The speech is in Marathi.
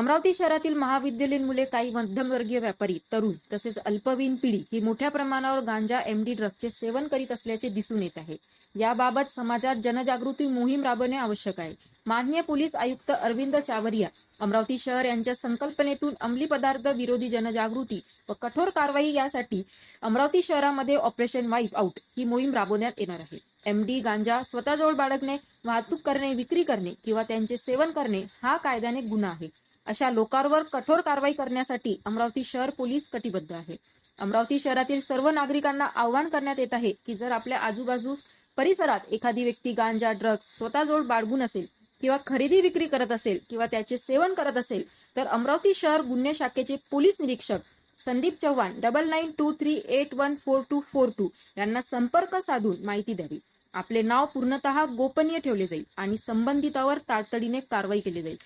अमरावती शहरातील महाविद्यालयीन मुले काही मध्यमवर्गीय व्यापारी तरुण तसेच अल्पवयीन पिढी ही मोठ्या प्रमाणावर गांजा एमडी ड्रगचे सेवन करीत असल्याचे दिसून येत आहे. याबाबत समाजात जनजागृती मोहीम राबवणे आवश्यक आहे. मान्य पोलीस आयुक्त अरविंद चावरिया अमरावती शहर यांच्या संकल्पनेतून अंमली पदार्थ विरोधी जनजागृती व कठोर कारवाई यासाठी अमरावती शहरामध्ये ऑपरेशन वाईप आउट ही मोहीम राबवण्यात येणार आहे. एमडी गांजा स्वतःजवळ बाळगणे वाहतूक करणे विक्री करणे किंवा त्यांचे सेवन करणे हा कायद्याने गुन्हा आहे. अशा लोकांवर कठोर कारवाई करण्यासाठी अमरावती शहर पोलीस कटिबद्ध आहे. अमरावती शहरातील सर्व नागरिकांना आवाहन करण्यात येत आहे की जर आपल्या आजूबाजूस परिसरात एखादी व्यक्ती गांजा ड्रग्ज स्वतःजवळ बाळगून असेल किंवा खरेदी विक्री करत असेल किंवा त्याचे सेवन करत असेल तर अमरावती शहर गुन्हे शाखेचे पोलीस निरीक्षक Sandeep Chavan double nine two three eight one four two four two यांना संपर्क साधून माहिती द्यावी. आपले नाव पूर्णतः गोपनीय ठेवले जाईल आणि संबंधितावर तातडीने कारवाई केली जाईल.